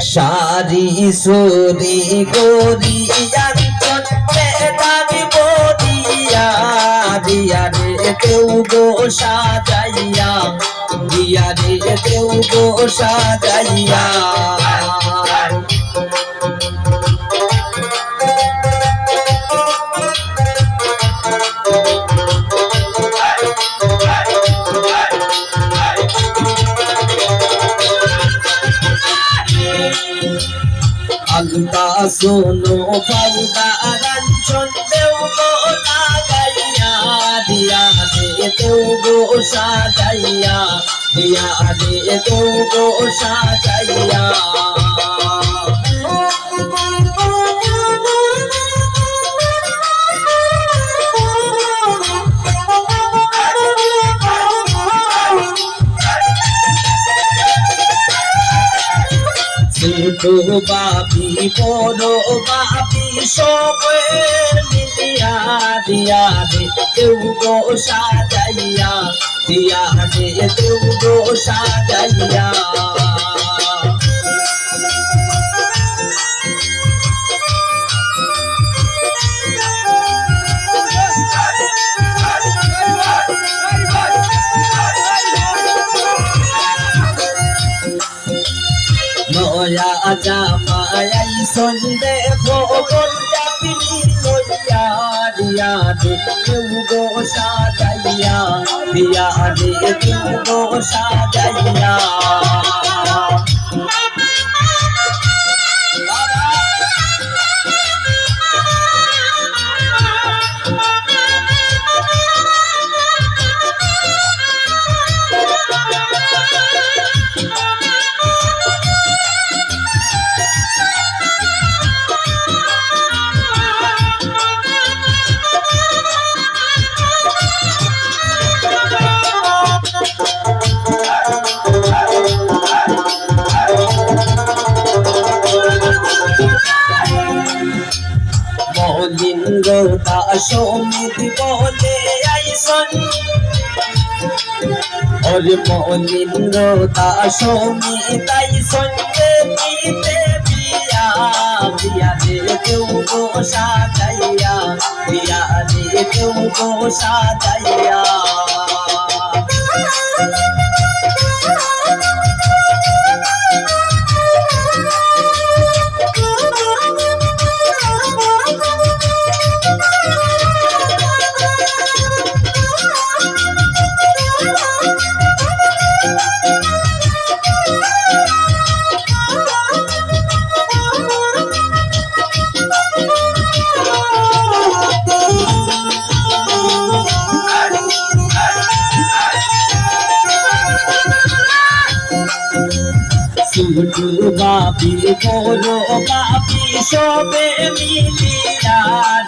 সারি সুরি গরিয়াঞ্চন বেদাবি বরিয়া দিয়া রে দেউ গো সাজাইয়া, দিয়া রে দেউ গো সাজাইয়া। আলতা শোনো বাউদা রঞ্জন দেউ গো লাগাইয়া, দিয়া দে গো সাজাইয়া, দিয়া দে গো সাজাইয়া। ছোট বাপি, বড় বাপি, সবে মিলিয়া দিয়া দে, কেউ গো সাজাইয়া, দিয়া দে, কেউ গো সাজাইয়া। জামাই সন্দেহ পঞ্জাবি লইয়া দিয়া দে কেউ গো সাজাইয়া দিয়া দে কেউ গো সাজাইয়া দাসমিত বলে আইসন। ওরে মলিঙ্গ দাসমিত আইসন দিতে বিয়া বিয়া দে কেউ গো সাজাইয়া বিয়া দে কেউ গো সাজাইয়া। ছোট বাপি পাপি সবে মিলিয়া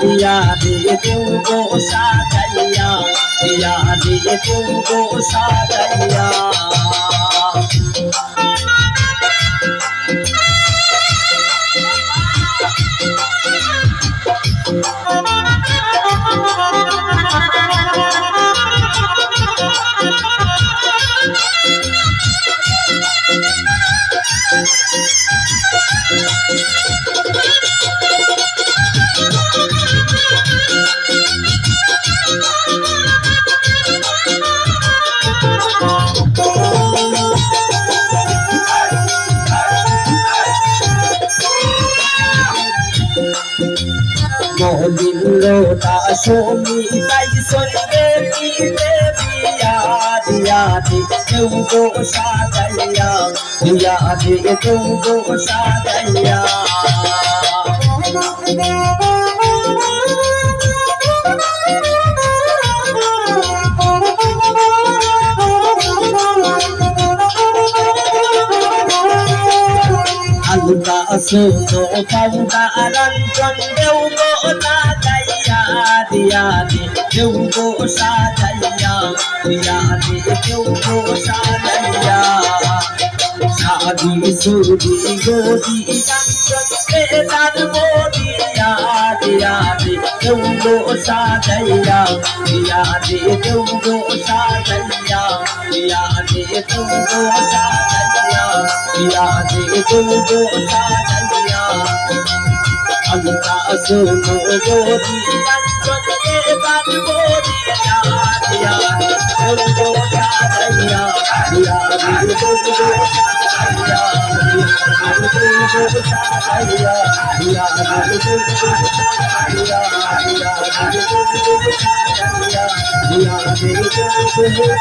দিয়া দে দেউ গো সাজাইয়া দিয়া দে দেউ গো দাসমি তাই দিতে বিয়া দিয়া দে কেউ গো সাজাইয়া দিয়া দে কেউ গো সাজাইয়া আলুটা শুনো পাউডা রঞ্জন দেউ গো লাগাইয়া দিয়া দে দেউ গো সাজাইয়া দিয়া দে দেউ গো সাজাইয়া সাদি সুদি গদি রঞ্জন বেদার বদিয়া দিয়া দে দেউ গো সাজাইয়া দিয়া দে দেউ গো সাজাইয়া দিয়া দে দেউ গো সাজাইয়া দিয়া দে দেব সাজাইয়া আল্লাহ শোনো গরি কাঞ্চন এবার গরিয়া দিয়া দেব সাজাইয়া দিয়া দেব সাজাইয়া দিয়া দেব সাজাইয়া দিয়া দেব সাজাইয়া দিয়া দেব সাজাইয়া দিয়া দেব সাজাইয়া